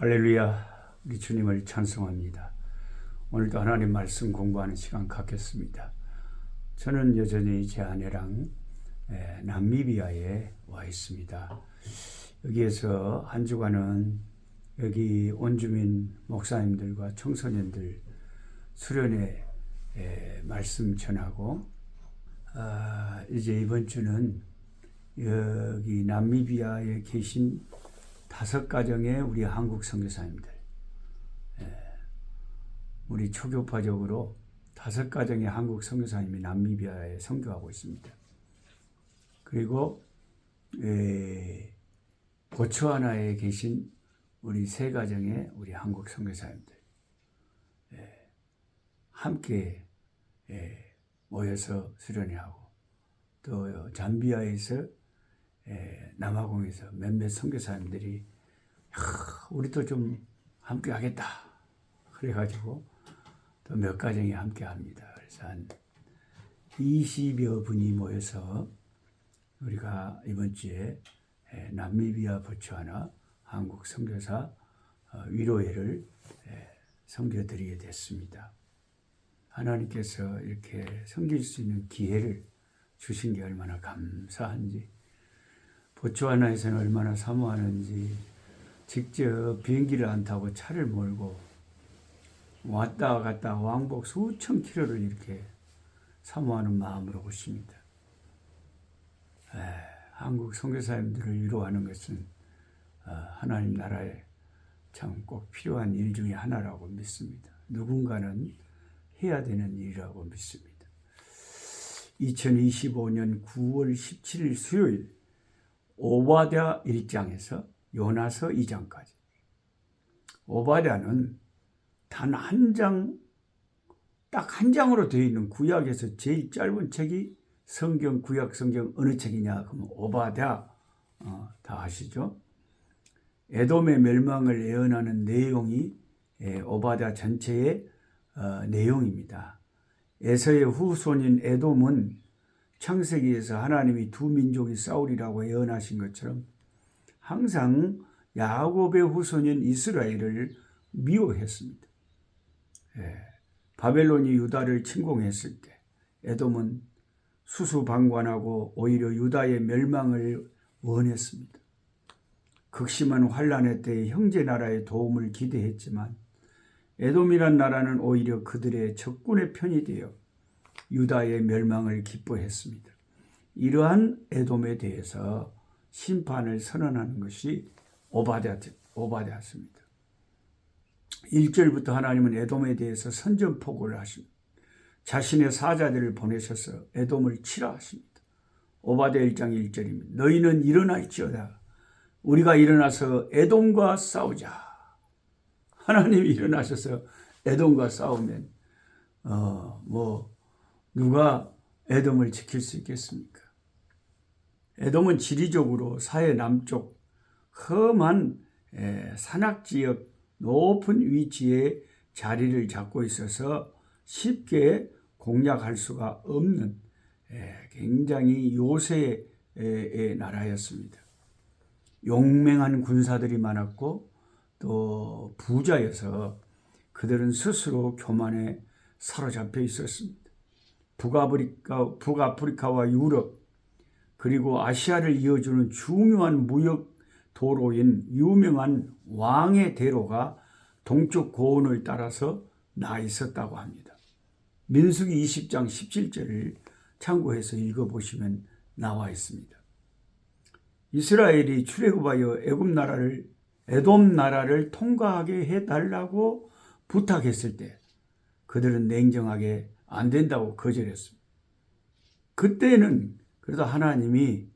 할렐루야, 우리 주님을 찬송합니다. 오늘도 하나님 말씀 공부하는 시간 갖겠습니다. 저는 여전히 제 아내랑 에, 남미비아에 와 있습니다. 여기에서 한 주간은 여기 온주민 목사님들과 청소년들 수련회 에, 말씀 전하고 아, 이제 이번 주는 여기 남미비아에 계신 다섯 가정의 우리 한국 선교사님들, 예, 우리 초교파적으로 다섯 가정의 한국 선교사님이 남미비아에 선교하고 있습니다. 그리고 에, 보츠와나에 계신 우리 세 가정의 우리 한국 선교사님들 예, 함께 예, 모여서 수련회하고 또 잠비아에서 예, 남아공에서 몇몇 선교사님들이 하, 우리도 좀 함께 하겠다 그래가지고 또 몇 가정이 함께 합니다. 그래서 한 20여 분이 모여서 우리가 이번 주에 예, 남미비아 보츠와나 한국 선교사 어, 위로회를 예, 섬겨드리게 됐습니다. 하나님께서 이렇게 섬길 수 있는 기회를 주신 게 얼마나 감사한지 보츠와나에서는 얼마나 사모하는지 직접 비행기를 안 타고 차를 몰고 왔다 갔다 왕복 수천 킬로를 이렇게 사모하는 마음으로 오십니다. 에, 한국 선교사님들을 위로하는 것은 어, 하나님 나라에 참 꼭 필요한 일 중에 하나라고 믿습니다. 누군가는 해야 되는 일이라고 믿습니다. 2025년 9월 17일 수요일 오바댜 1장에서 요나서 2장까지. 오바댜는 단 한 장, 딱 한 장으로 되어 있는 구약에서 제일 짧은 책이 성경, 구약 성경 어느 책이냐? 그러면 오바댜, 어, 다 아시죠? 에돔의 멸망을 예언하는 내용이 예, 오바댜 전체의 어, 내용입니다. 에서의 후손인 에돔은 창세기에서 하나님이 두 민족이 싸우리라고 예언하신 것처럼 항상 야곱의 후손인 이스라엘을 미워했습니다. 예, 바벨론이 유다를 침공했을 때 에돔은 수수방관하고 오히려 유다의 멸망을 원했습니다. 극심한 환란의 때에 형제 나라의 도움을 기대했지만 에돔이란 나라는 오히려 그들의 적군의 편이 되어 유다의 멸망을 기뻐했습니다. 이러한 에돔에 대해서 심판을 선언하는 것이 오바댜였습니다. 1절부터 하나님은 에돔에 대해서 선전포고를 하십니다. 자신의 사자들을 보내셔서 에돔을 치라 하십니다. 오바댜 1장 1절입니다. 너희는 일어날지어다. 우리가 일어나서 에돔과 싸우자. 하나님이 일어나셔서 에돔과 싸우면 어뭐 누가 에돔을 지킬 수 있겠습니까? 에돔은 지리적으로 사해 남쪽 험한 산악 지역 높은 위치에 자리를 잡고 있어서 쉽게 공략할 수가 없는 굉장히 요새의 나라였습니다. 용맹한 군사들이 많았고 또 부자여서 그들은 스스로 교만에 사로잡혀 있었습니다. 북아프리카, 북아프리카와 유럽, 그리고 아시아를 이어주는 중요한 무역 도로인 유명한 왕의 대로가 동쪽 고원을 따라서 나 있었다고 합니다. 민수기 20장 17절을 참고해서 읽어보시면 나와 있습니다. 이스라엘이 출애굽하여 애굽 나라를 에돔 나라를 통과하게 해달라고 부탁했을 때 그들은 냉정하게 안 된다고 거절했습니다. 그때는 그래도 하나님이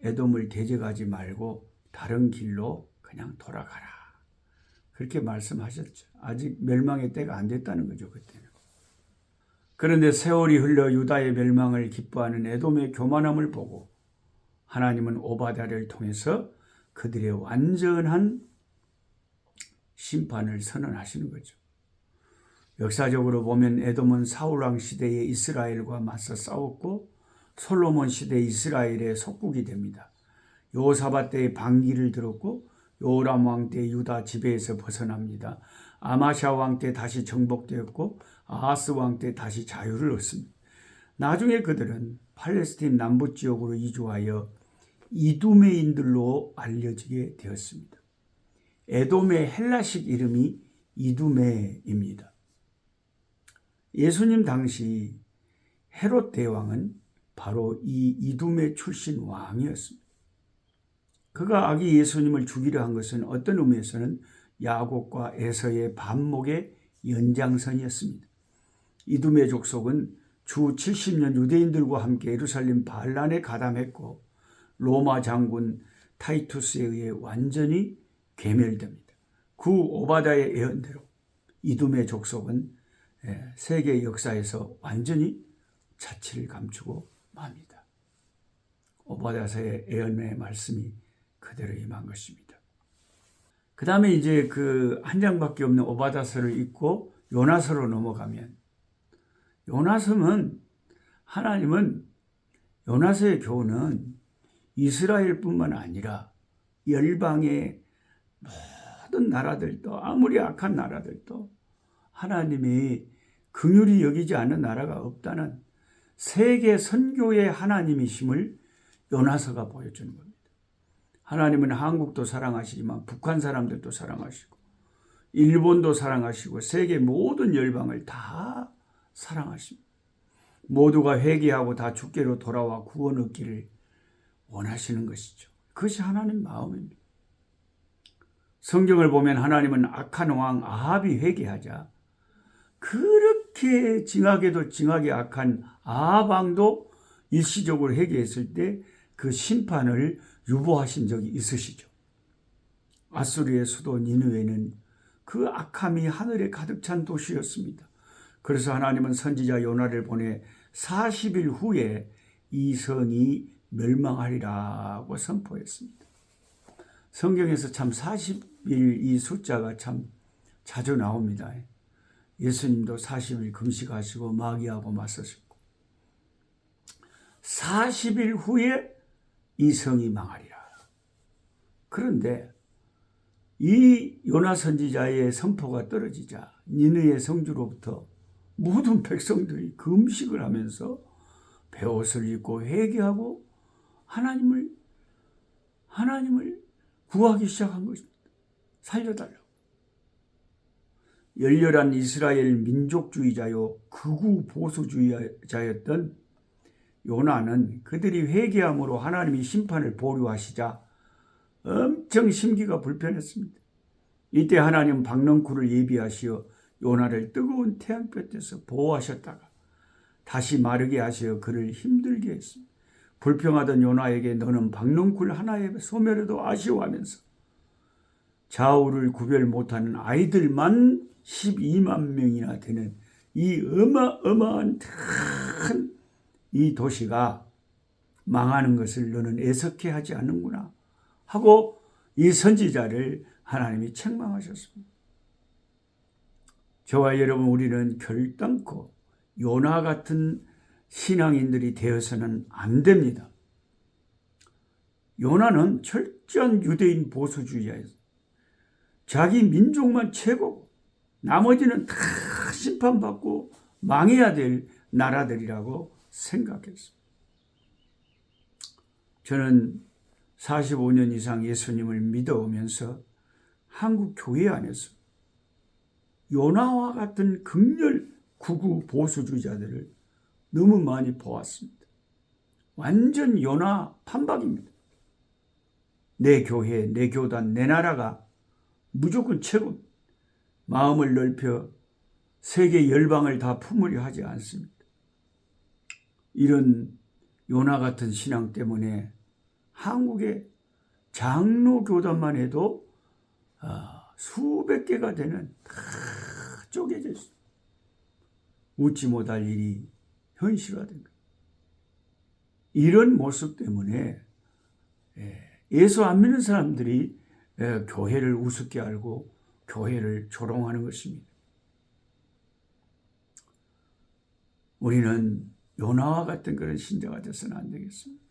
에돔을 대적하지 말고 다른 길로 그냥 돌아가라. 그렇게 말씀하셨죠. 아직 멸망의 때가 안 됐다는 거죠, 그때는. 그런데 세월이 흘러 유다의 멸망을 기뻐하는 에돔의 교만함을 보고 하나님은 오바댜를 통해서 그들의 완전한 심판을 선언하시는 거죠. 역사적으로 보면 에돔은 사울왕 시대의 이스라엘과 맞서 싸웠고 솔로몬 시대 이스라엘의 속국이 됩니다. 요사바 때의 반기를 들었고 요람 왕 때 유다 지배에서 벗어납니다. 아마샤 왕 때 다시 정복되었고 아하스 왕 때 다시 자유를 얻습니다. 나중에 그들은 팔레스틴 남부 지역으로 이주하여 이두메인들로 알려지게 되었습니다. 에돔의 헬라식 이름이 이두메입니다. 예수님 당시 헤롯 대왕은 바로 이 이두메 출신 왕이었습니다. 그가 아기 예수님을 죽이려 한 것은 어떤 의미에서는 야곱과 에서의 반목의 연장선이었습니다. 이두메 족속은 주 70년 유대인들과 함께 예루살렘 반란에 가담했고 로마 장군 타이투스에 의해 완전히 괴멸됩니다. 구 오바다의 예언대로 이두메 족속은 예, 세계 역사에서 완전히 자취를 감추고 맙니다. 오바다서의 예언의 말씀이 그대로 임한 것입니다. 그 다음에 이제 그 한 장밖에 없는 오바다서를 읽고 요나서로 넘어가면 요나서는 하나님은 요나서의 교훈은 이스라엘뿐만 아니라 열방의 모든 나라들도 아무리 악한 나라들도 하나님이 긍휼히 여기지 않는 나라가 없다는 세계 선교의 하나님이심을 요나서가 보여주는 겁니다. 하나님은 한국도 사랑하시지만 북한 사람들도 사랑하시고 일본도 사랑하시고 세계 모든 열방을 다 사랑하십니다. 모두가 회개하고 다 주께로 돌아와 구원 얻기를 원하시는 것이죠. 그것이 하나님 마음입니다. 성경을 보면 하나님은 악한 왕 아합이 회개하자 그렇게 징하게도 징하게 악한 아합 왕도 일시적으로 회개했을 때 그 심판을 유보하신 적이 있으시죠. 아수리의 수도 니느웨는 그 악함이 하늘에 가득 찬 도시였습니다. 그래서 하나님은 선지자 요나를 보내 40일 후에 이 성이 멸망하리라고 선포했습니다. 성경에서 참 40일 이 숫자가 참 자주 나옵니다. 예수님도 40일 금식하시고 마귀하고 맞서셨고 40일 후에 이 성이 망하리라. 그런데 이 요나 선지자의 선포가 떨어지자 니느의 성주로부터 모든 백성들이 금식을 하면서 배옷을 입고 회개하고 하나님을 하나님을 구하기 시작한 것입니다. 살려달라고. 열렬한 이스라엘 민족주의자요 극우 보수주의자였던 요나는 그들이 회개함으로 하나님이 심판을 보류하시자 엄청 심기가 불편했습니다. 이때 하나님 박넝쿨을 예비하시어 요나를 뜨거운 태양볕에서 보호하셨다가 다시 마르게 하시어 그를 힘들게 했습니다. 불평하던 요나에게 너는 박농쿨 하나의 소멸에도 아쉬워하면서 좌우를 구별 못하는 아이들만 12만 명이나 되는 이 어마어마한 큰 이 도시가 망하는 것을 너는 애석해 하지 않는구나 하고 이 선지자를 하나님이 책망하셨습니다. 저와 여러분 우리는 결단코 요나 같은 신앙인들이 되어서는 안 됩니다. 요나는 철저한 유대인 보수주의자였어. 자기 민족만 최고고 나머지는 다 심판받고 망해야 될 나라들이라고 생각했습니다. 저는 45년 이상 예수님을 믿어오면서 한국 교회 안에서 요나와 같은 극렬 구구 보수주의자들을 너무 많이 보았습니다. 완전 요나 판박입니다. 내 교회, 내 교단, 내 나라가 무조건 최고 마음을 넓혀 세계 열방을 다 품으려 하지 않습니다. 이런 요나 같은 신앙 때문에 한국의 장로 교단만 해도 아, 수백 개가 되는 다 쪼개져 있습니다. 웃지 못할 일이 현실화된. 이런 모습 때문에 예, 예수 안 믿는 사람들이 예, 교회를 우습게 알고 교회를 조롱하는 것입니다. 우리는 요나와 같은 그런 신자가 되서는 안 되겠습니다.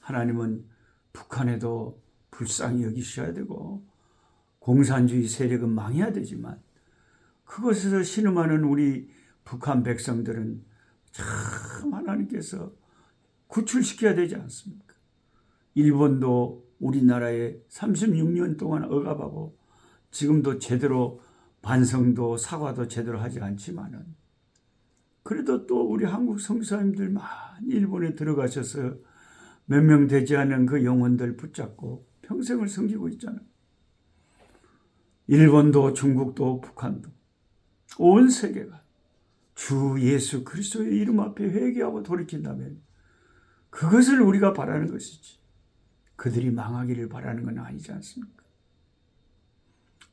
하나님은 북한에도 불쌍히 여기셔야 되고 공산주의 세력은 망해야 되지만 그것에서 신음하는 우리 북한 백성들은 참 하나님께서 구출시켜야 되지 않습니까? 일본도 우리나라에 36년 동안 억압하고 지금도 제대로 반성도 사과도 제대로 하지 않지만은 그래도 또 우리 한국 성사님들 많이 일본에 들어가셔서 몇 명 되지 않은 그 영혼들 붙잡고 평생을 섬기고 있잖아요. 일본도 중국도 북한도 온 세계가 주 예수 그리스도의 이름 앞에 회개하고 돌이킨다면 그것을 우리가 바라는 것이지. 그들이 망하기를 바라는 건 아니지 않습니까?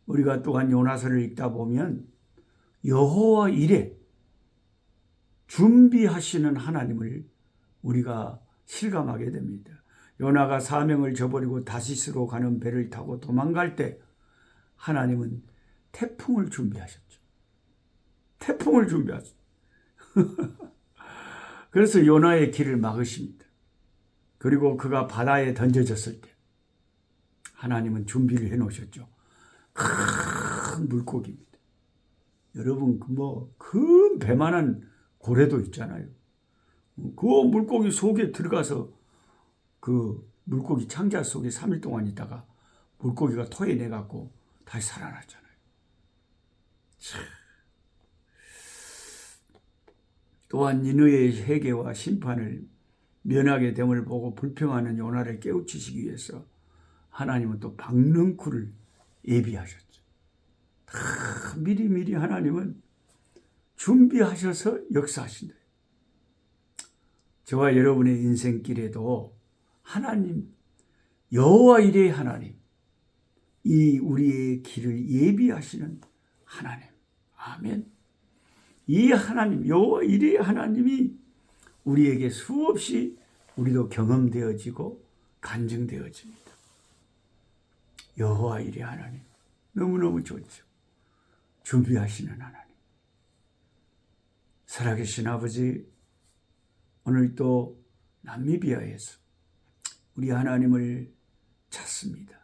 우리가 또한 요나서를 읽다 보면 여호와 일에 준비하시는 하나님을 우리가 실감하게 됩니다. 요나가 사명을 저버리고 다시스로 가는 배를 타고 도망갈 때 하나님은 태풍을 준비하셨죠. 태풍을 준비하셨죠. 그래서 요나의 길을 막으십니다. 그리고 그가 바다에 던져졌을 때 하나님은 준비를 해 놓으셨죠. 큰 물고기입니다. 여러분 그뭐큰 배만한 고래도 있잖아요. 그 물고기 속에 들어가서 그 물고기 창자 속에 3일 동안 있다가 물고기가 토해내 갖고 다시 살아났잖아요. 참. 또한 니느의 회개와 심판을 면하게 됨을 보고 불평하는 요나를 깨우치시기 위해서 하나님은 또 박능쿨을 예비하셨죠. 다 미리미리 하나님은 준비하셔서 역사하신다. 저와 여러분의 인생길에도 하나님 여호와 이레 하나님 이 우리의 길을 예비하시는 하나님. 아멘. 이 하나님 여호와 이레 하나님이 우리에게 수없이 우리도 경험되어지고 간증되어집니다. 여호와 이레 하나님 너무너무 좋죠. 준비하시는 하나님. 살아계신 아버지 오늘 또 남미비아에서 우리 하나님을 찾습니다.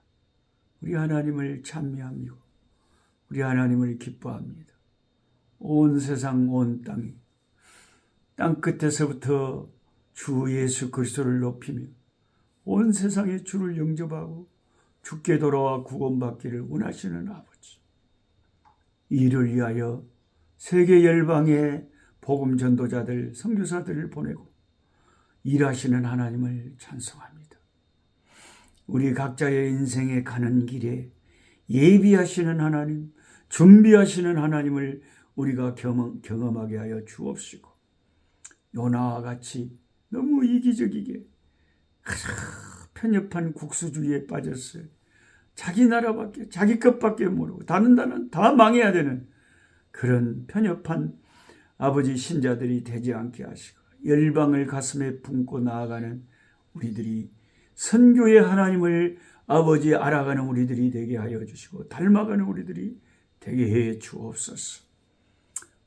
우리 하나님을 찬미합니다. 우리 하나님을 기뻐합니다. 온 세상 온 땅이 땅 끝에서부터 주 예수 그리스도를 높이며 온 세상의 주를 영접하고 죽게 돌아와 구원받기를 원하시는 아버지. 이를 위하여 세계 열방에 복음 전도자들, 선교사들을 보내고 일하시는 하나님을 찬송합니다. 우리 각자의 인생에 가는 길에 예비하시는 하나님, 준비하시는 하나님을 우리가 경험, 경험하게 하여 주옵시고 요나와 같이 너무 이기적이게 편협한 국수주의에 빠졌어요. 자기 나라밖에 자기 것밖에 모르고 다른 나라는 다 망해야 되는 그런 편협한 아버지 신자들이 되지 않게 하시고 열방을 가슴에 품고 나아가는 우리들이 선교의 하나님을 아버지 알아가는 우리들이 되게 하여 주시고 닮아가는 우리들이 되게 해 주옵소서.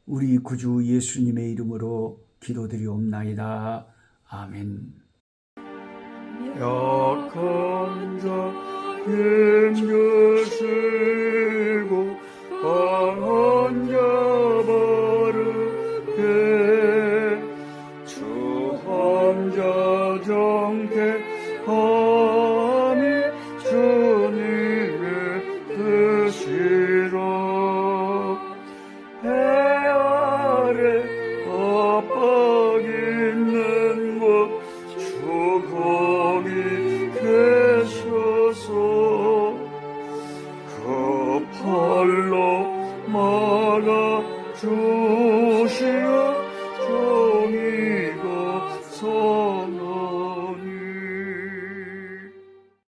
우리 구주 예수님의 이름으로 기도드리옵나이다. 아멘. 자 힘주시고